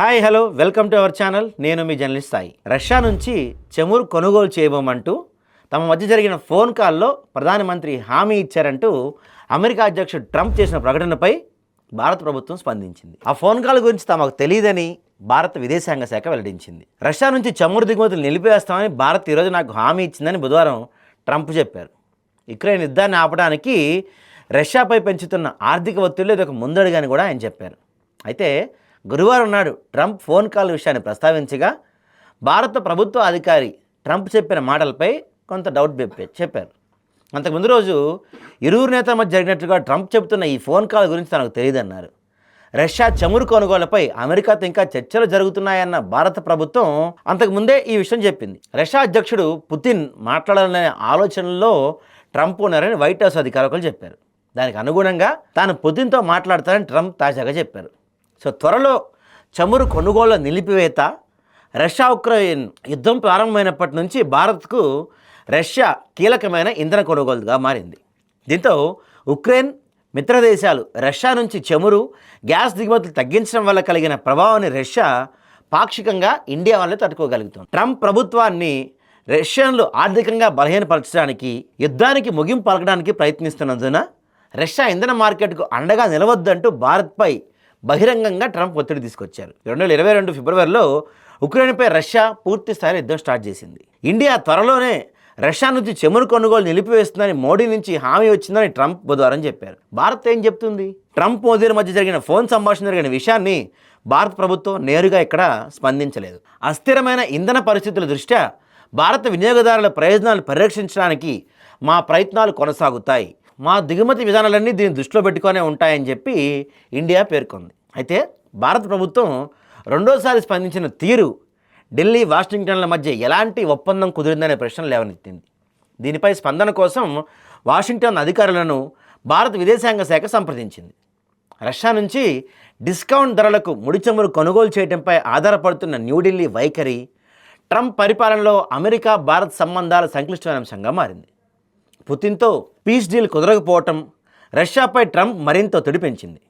Hi hello welcome to our channel నేను మీ journalist Sai. Russia నుంచి చమురు కొనుగోలు చేయబోమంటూ తమ మధ్య జరిగిన ఫోన్ కాల్లో ప్రధానమంత్రి హామీ ఇచ్చారంటూ అమెరికా అధ్యక్షుడు ట్రంప్ చేసిన ప్రకటనపై భారత ప్రభుత్వం స్పందించింది. ఆ ఫోన్ కాల్ గురించి తమకు తెలియదని భారత విదేశాంగ శాఖ వెల్లడించింది. రష్యా నుంచి చమురు దిగుమతులు నిలిపివేస్తామని భారత్ ఈరోజు నాకు హామీ ఇచ్చిందని బుధవారం ట్రంప్ చెప్పారు. యుక్రెయిన్ యుద్ధాన్ని ఆపడానికి రష్యాపై పెంచుతున్న ఆర్థిక ఒత్తిడిలో ఇది ఒక ముందడుగని కూడా ఆయన చెప్పారు. అయితే గురువారం నాడు ట్రంప్ ఫోన్ కాల్ విషయాన్ని ప్రస్తావించగా భారత ప్రభుత్వ అధికారి ట్రంప్ చెప్పిన మాటలపై కొంత డౌట్ చెప్పారు. అంతకుముందు రోజు ఇరువురు నేతల మధ్య జరిగినట్లుగా ట్రంప్ చెబుతున్న ఈ ఫోన్ కాల్ గురించి తనకు తెలియదన్నారు. రష్యా చమురు కొనుగోలుపై అమెరికాతో ఇంకా చర్చలు జరుగుతున్నాయన్న భారత ప్రభుత్వం అంతకుముందే ఈ విషయం చెప్పింది. రష్యా అధ్యక్షుడు పుతిన్ మాట్లాడాలనే ఆలోచనలో ట్రంప్ ఉన్నారని వైట్ హౌస్ అధికారులు చెప్పారు. దానికి అనుగుణంగా తాను పుతిన్తో మాట్లాడతారని ట్రంప్ తాజాగా చెప్పారు. సో త్వరలో చమురు కొనుగోళ్ళ నిలిపివేత రష్యా ఉక్రెయిన్ యుద్ధం ప్రారంభమైనప్పటి నుంచి భారత్కు రష్యా కీలకమైన ఇంధన కొనుగోలుగా మారింది. దీంతో ఉక్రెయిన్ మిత్ర దేశాలు రష్యా నుంచి చమురు గ్యాస్ దిగుమతులు తగ్గించడం వల్ల కలిగిన ప్రభావాన్ని రష్యా పాక్షికంగా ఇండియా వల్లే తట్టుకోగలుగుతుంది. ట్రంప్ ప్రభుత్వాన్ని రష్యన్లు ఆర్థికంగా బలహీనపరచడానికి యుద్ధానికి ముగింపు పలకడానికి ప్రయత్నిస్తున్నందున రష్యా ఇంధన మార్కెట్కు అండగా నిలవద్దంటూ భారత్పై బహిరంగంగా ట్రంప్ ఒత్తిడి తీసుకొచ్చారు. రెండు వేల ఇరవై రెండు ఫిబ్రవరిలో ఉక్రెయిన్పై రష్యా పూర్తి స్థాయిలో యుద్ధం స్టార్ట్ చేసింది. ఇండియా త్వరలోనే రష్యా నుంచి చమురు కొనుగోలు నిలిపివేస్తుందని మోడీ నుంచి హామీ వచ్చిందని ట్రంప్ బుధవారం చెప్పారు. భారత్ ఏం చెప్తుంది? ట్రంప్ మోదీల మధ్య జరిగిన ఫోన్ సంభాషణ జరిగిన విషయాన్ని భారత ప్రభుత్వం నేరుగా ఇక్కడ స్పందించలేదు. అస్థిరమైన ఇంధన పరిస్థితుల దృష్ట్యా భారత వినియోగదారుల ప్రయోజనాలు పరిరక్షించడానికి మా ప్రయత్నాలు కొనసాగుతాయి. మా దిగుమతి విధానాలన్నీ దీన్ని దృష్టిలో పెట్టుకొనే ఉంటాయని చెప్పి ఇండియా పేర్కొంది. అయితే భారత ప్రభుత్వం రెండోసారి స్పందించిన తీరు ఢిల్లీ వాషింగ్టన్ల మధ్య ఎలాంటి ఒప్పందం కుదిరిందనే ప్రశ్న లేవనెత్తింది. దీనిపై స్పందన కోసం వాషింగ్టన్ అధికారులను భారత విదేశాంగ శాఖ సంప్రదించింది. రష్యా నుంచి డిస్కౌంట్ ధరలకు ముడిచమురు కొనుగోలు చేయడంపై ఆధారపడుతున్న న్యూఢిల్లీ వైఖరి ట్రంప్ పరిపాలనలో అమెరికా భారత్ సంబంధాల సంక్లిష్టమైన అంశంగా మారింది. పుతిన్తో పీస్ డీల్ కుదరకపోవటం రష్యాపై ట్రంప్ మరింత ఒత్తిడి పెంచింది.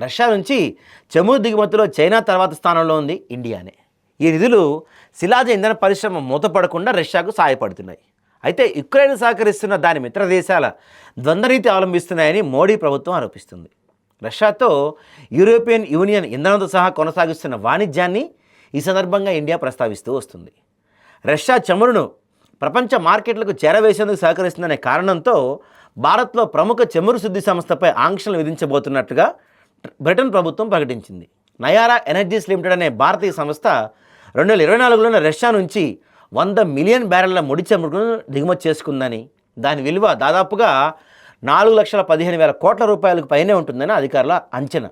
రష్యా నుంచి చమురు దిగుమతిలో చైనా తర్వాత స్థానంలో ఉంది ఇండియానే. ఈ నిధులు శిలాజ ఇంధన పరిశ్రమ మూతపడకుండా రష్యాకు సహాయపడుతున్నాయి అయితే యుక్రెయిన్ సహకరిస్తున్న దాని మిత్ర దేశాల ద్వంద్వనీతి అవలంబిస్తున్నాయని మోడీ ప్రభుత్వం ఆరోపిస్తుంది. రష్యాతో యూరోపియన్ యూనియన్ ఇంధనంతో సహా కొనసాగిస్తున్న వాణిజ్యాన్ని ఈ సందర్భంగా ఇండియా ప్రస్తావిస్తూ వస్తుంది. రష్యా చమురును ప్రపంచ మార్కెట్లకు చేరవేసేందుకు సహకరిస్తుందనే కారణంతో భారత్లో ప్రముఖ చమురు శుద్ధి సంస్థపై ఆంక్షలు విధించబోతున్నట్టుగా బ్రిటన్ ప్రభుత్వం ప్రకటించింది. నయారా ఎనర్జీస్ లిమిటెడ్ అనే భారతీయ సంస్థ రెండు వేల ఇరవై నాలుగులోనే రష్యా నుంచి వంద మిలియన్ బ్యారెళ్ళ ముడి చమురును దిగుమతి చేసుకుందని దాని విలువ దాదాపుగా నాలుగు లక్షల పదిహేను వేల కోట్ల రూపాయలకు పైనే ఉంటుందని అధికారుల అంచనా.